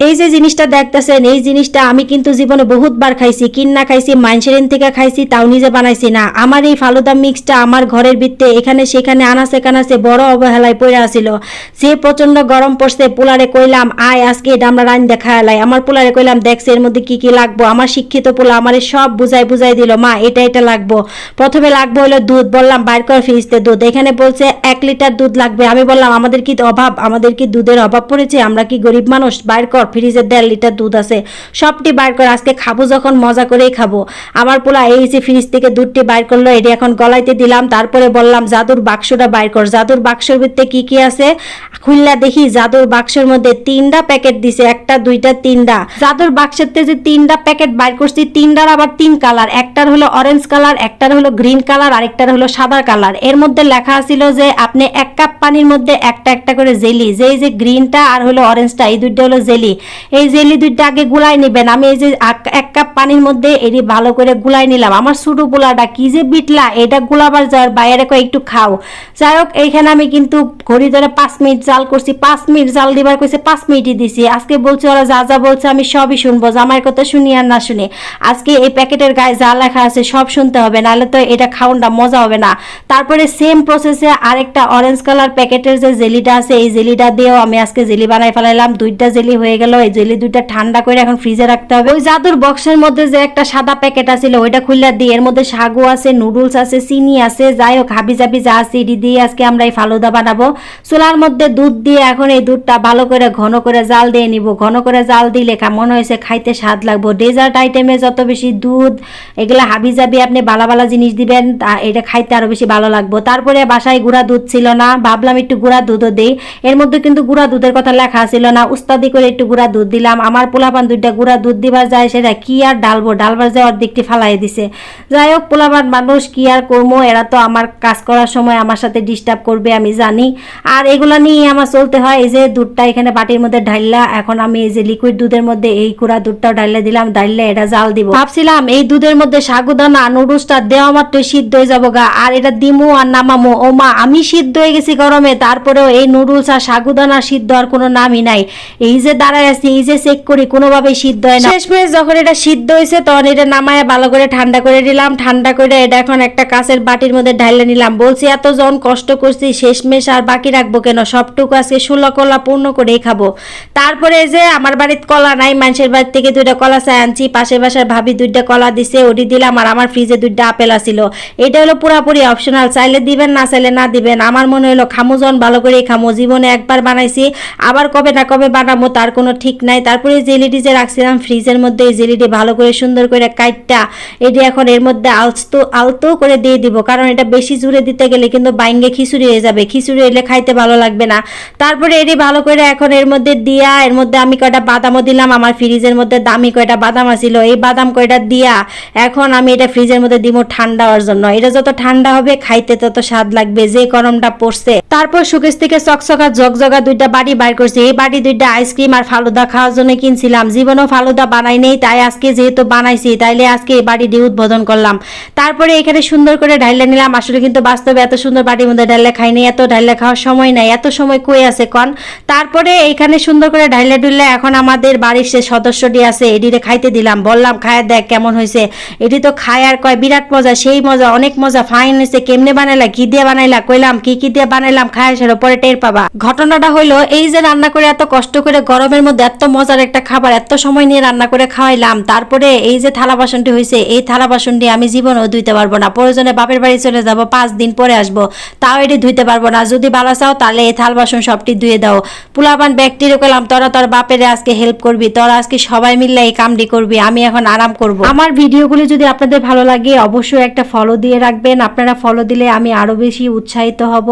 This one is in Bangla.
এই যে জিনিসটা দেখতেছেন, এই জিনিসটা আমি কিন্তু জীবনে বহুতবার খাইছি, কিন্না খাইছি, মাইনসেরিন থেকে খাইছি, তাও নিজে বানাইছি না। আমার এই ফালুদা মিক্সটা আমার ঘরের ভিত্তে এখানে সেখানে আনাসে কানাসে বড় অবহেলায় পড়ে আসিল। যে প্রচণ্ড গরম পড়ছে, পোলারে কইলাম, আয়, আজকে এটা আমরা রান দেখা এলাই আমার পোলারে কইলাম দেখছে এর মধ্যে কি কি লাগবো? আমার শিক্ষিত পোলা আমার সব বুঝাই বুঝাই দিল, মা, এটা এটা লাগবো। প্রথমে লাগবো হলো দুধ, বললাম, বাইর কর ফ্রিজতে দুধ। এখানে বলছে, এক লিটার দুধ লাগবে। আমি বললাম, আমাদের কি অভাব? আমাদের কি দুধের অভাব পড়েছে? আমরা কি গরিব মানুষ? বাইর কর। ফ্রিজে দেড় লিটার দুধ আছে, সবটি বাইর কর আজকে খাব, যখন মজা করেই খাব। আমার পোলা এই যে ফ্রিজ থেকে দুধটি বাইর করল, এটি এখন গলাইতে দিলাম, তারপরে বললাম, জাদুর বাক্সটা বাইর কর। জাদুর বাক্সের ভিতরে কি কি আছে? খুললা দেখি, জাদুর বাক্সের মধ্যে তিনটা প্যাকেট দিছে, একটা, দুইটা, তিনটা। জাদুর বাক্সের থেকে যে তিনটা প্যাকেট বাইর করছি, তিনটার আবার তিন কালার। একটার হলো অরেঞ্জ কালার, একটার হলো গ্রিন কালার, আরেকটার হলো সাদা কালার। এর মধ্যে লেখা ছিল যে, আপনি এক কাপ পানির মধ্যে একটা একটা করে জেলি। যে এই যে গ্রিনটা আর হলো অরেঞ্জটা এই দুইটা হলো জেলি। এই জেলি দুইটা আগে গুলাই নেবেন। আমি এই যে এক কাপ পানির মধ্যে এটি ভালো করে গুলাই নিলাম। আমার ছোটো পোলাটা কি যে বিটলা, এটা গুলাবার যাওয়ার বাইরে কয় একটু খাও। যাই হোক, এইখানে আমি কিন্তু ঘড়ি ধরে পাঁচ মিনিট জাল করছি। পাঁচ মিনিট জাল দিবার কইছে পাঁচ মিনিটই দিছি। আজকে বলছে ওরা যা যা বলছে আমি সবই শুনব। জামাইয়ের কথা শুনি আর না শুনি। আজকে এই প্যাকেটের গায়ে যা লেখা আছে সব শুনতে হবে। নাহলে তো এটা খাওয়ানটা মজা হবে না। তারপরে সেম প্রসেসে আরেকটা অরেঞ্জ কালার প্যাকেটের যে জেলিটা আছে, এই জেলিটা দিয়েও আমি আজকে জেলি বানাই ফেলাইলাম। দুইটা জেলি হয়ে গেল, এই জেলি দুইটা ঠান্ডা করে এখন ফ্রিজে রাখতে হবে। ওই জাদুর বক্সের মধ্যে যে একটা সাদা প্যাকেট আছিল, ওইটা খুললে দিই এর মধ্যে সাগু আছে নুডলস আছে, চিনি আছে, যাই হোক, হাবি জাবি যা আছে, এটি দিয়ে আজকে আমরা এই ফালুদা বানাবো। চুলার মধ্যে দুধ দিয়ে এখন এই দুধটা ভালো করে ঘন করে জাল দিয়ে নিব। ঘন করে জাল দিলে কেমন হয়েছে খাইতে স্বাদ লাগবো। ডেজার্ট আইটেমে যত বেশি দুধ, এগুলা হাবি জাবি আপনি বালা বালা জিনিস দিবেন এটা খাইতে আরও বেশি ভালো লাগবো। তারপরে বাসায় গুঁড়া দুধ ছিল না, ভাবলাম একটু গুঁড়া দুধও দেই। এর মধ্যে কিন্তু গুঁড়া দুধের কথা লেখা ছিল না। উস্তাদি করে একটু গুঁড়া দুধ দিলাম। আমার পোলাপান দুইটা গুঁড়া দুধ দিবার যায়, সেটা কি আর ডালবো? ডালবার যায় অর্ধেকটি ফালাই দিছে। যাই হোক, পোলাপান মানুষ কি আর করব? এরা তো আমার কাজ করার সময় আমার সাথে ডিস্টার্ব করবে, আমি জানি। আর এগুলা নিয়ে আমার চলতে হয়। এই যে দুধটা এখানে বাটির মধ্যে ঢাইলা, এখন আমি এই যে লিকুইড দুধের মধ্যে এই কুড়া দুধটাও ঢাইলে দিলাম। ঢাইলে এটা জাল দিব। ভাবছিলাম এই দুধের মধ্যে সাগুদানা, নুডলসটা দেওয়া মাত্র সিদ্ধ হয়ে যাব গা আর এটা দিমু আর নামামো। ও মা আমি সিদ্ধ হয়ে গেছি গরমে, তারপরেও এই নুডলস আর সাগুদানা সিদ্ধ আর কোনো নামই নাই। এই যে দাঁড়ায় আছি, এই যে চেক করি, কোনোভাবেই সিদ্ধ হয় না। শেষমেশ যখন এটা সিদ্ধ হয়েছে, তখন এটা নামায় ভালো করে ঠান্ডা করে দিলাম। ঠান্ডা করে এটা এখন একটা কাঁচের বাটির মধ্যে ঢাইলে নিলাম। বলছি এত জন কষ্ট করছি, শেষমেশ আর বাকি রাখব কেন? সবটুকু আজকে ষোলো কলা পূর্ণ করেই খাব। তারপরে যে আমার বাড়ির কলা নাই, মানুষের বাড়ি থেকে দুইটা কলা চাই আনছি। পাশের বাসার ভাবি দুইটা কলা দিছে, ওটি দিলাম আর আমার ফ্রিজে দুইটা আপেল আছিল। এটা হলো পুরাপুরি অপশনাল চাইলে দিবেন, না চাইলে না দিবেন। আমার মনে হলো খামুজন ভালো করেই খামো। জীবনে একবার বানাইছি, আবার কবে না কবে বানাবো তার কোনো ঠিক নাই। তারপরে জেলিটি যে রাখছিলাম ফ্রিজের মধ্যে, এই জেলিটি ভালো করে সুন্দর করে কাইটটা, এটি এখন এর মধ্যে আলতো আলতো করে দিয়ে দিব। কারণ এটা বেশি জুড়ে দিতে গেলে কিন্তু বাইঙ্গে খিচুড়ি হয়ে যাবে। খিচুড়ি এলে খাইতে ভালো লাগবে না। তারপরে এটি ভালো করে এখন এর মধ্যে দিয়া, এর মধ্যে আমি কয়টা বাদামও দিলাম। আমার ফ্রিজের মধ্যে দামি কয়টা বাদাম আছিল। এই বাদাম কয়টা দিয়া এখন আমি এটা ফ্রিজের মধ্যে দিব ঠান্ডা হওয়ার জন্য। এটা যত ঠান্ডা হবে, খাইতে তত স্বাদ লাগবে। যে গরমটা পড়ছে তারপর সুকেশ থেকে চকচকা জগজগা দুইটা বাড়ি বাইর করছি। এই বাড়ি দুইটা আইসক্রিম আর ফালুদা খাওয়ার জন্য কিনছিলাম। জীবনেও ফালুদা বানাই নেই, তাই আজকে যেহেতু বানাইছি, তাইলে আজকে এই দিয়ে উদ্বোধন করলাম। তারপরে এখানে সুন্দর করে ঢাইলে নিলাম। আসলে কিন্তু বাস্তবে এত সুন্দর বাটির মধ্যে ঢাইলে খাইনি এত ঢাইলে খাওয়ার সময় নাই, এত সময় কই আছে কন? তারপরে এখানে সুন্দর করে ঢাইলে ডুললে এখন আমাদের বাড়ির সে সদস্যটি আছে, এটিরে খাইতে দিলাম। বললাম, খায় দেখ কেমন হয়েছে এটি তো খায় আর কয়, বিরাট মজা, সেই মজা, অনেক মজা। ফাইন হয়েছে কেমনে বানাইলা, কি দিয়ে বানাইলা? কইলাম, কি কি দিয়ে বানাইলাম খায় সেটা পরে টের পাবা। ঘটনাটা হইল, এই যে রান্না করে এত কষ্ট করে, গরমের মধ্যে এত মজার একটা খাবার, এত সময় নিয়ে রান্না করে খাওয়াইলাম, তারপরে এই যে থালা বাসনটি হয়েছে এই থালা বাসনটি আমি জীবনেও ধুইতে পারব না। প্রয়োজনে বাপের বাড়ি চলে যাব, পাঁচ দিন পরে আসব, তাও এটি ধুইতে পারব না। যদি ভালো চাও, তাহলে এই থাল বাসন সবটি ধুয়ে দাও। পুলাবান ব্যক্তিরও কলাম তোরা তোর বাপের আজকে হেল্প করবি, তোরা আজকে সবাই মিলে এই কামটি করবি, আমি এখন আরাম করব। আমার ভিডিওগুলি যদি আপনাদের ভালো লাগে, অবশ্যই একটা ফলো দিয়ে রাখবেন। আপনারা ফলো দিলে আমি আরও বেশি উৎসাহিত হব।